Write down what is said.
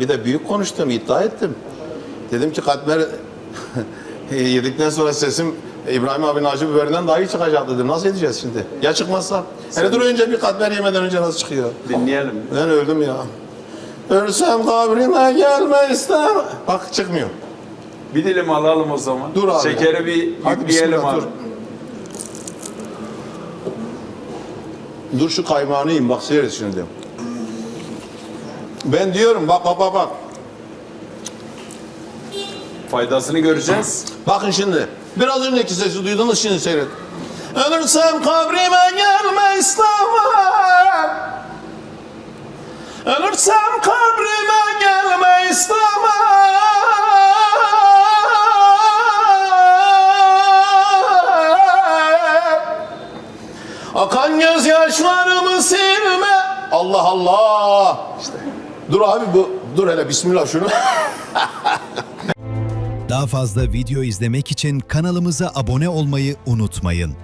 Bir de büyük konuştum, iddia ettim. Dedim ki katmer yedikten sonra sesim İbrahim abinin acı biberinden daha iyi çıkacak dedim. Nasıl edeceğiz şimdi? Ya çıkmazsa? Hele dur önce bir katmer yemeden önce nasıl çıkıyor? Dinleyelim. Ben öldüm ya. Ölsem kabrime gelme istem. Bak çıkmıyor. Bir dilim alalım o zaman. Dur abi. Şekeri bir Hadi yükleyelim abi. dur. Dur şu kaymağını yiyeyim bak seyret şimdi. Ben diyorum bak bak bak bak. Faydasını göreceğiz. Bakın şimdi. Biraz önceki sesi duydunuz şimdi seyret. Ölürsem kabrime gelme istemem. Ölürsem kabrime gelme istemem. Akan gözyaşlarımı silme. Allah Allah. İşte. Dur abi bu. Dur hele bismillah şunu. Daha fazla video izlemek için kanalımıza abone olmayı unutmayın.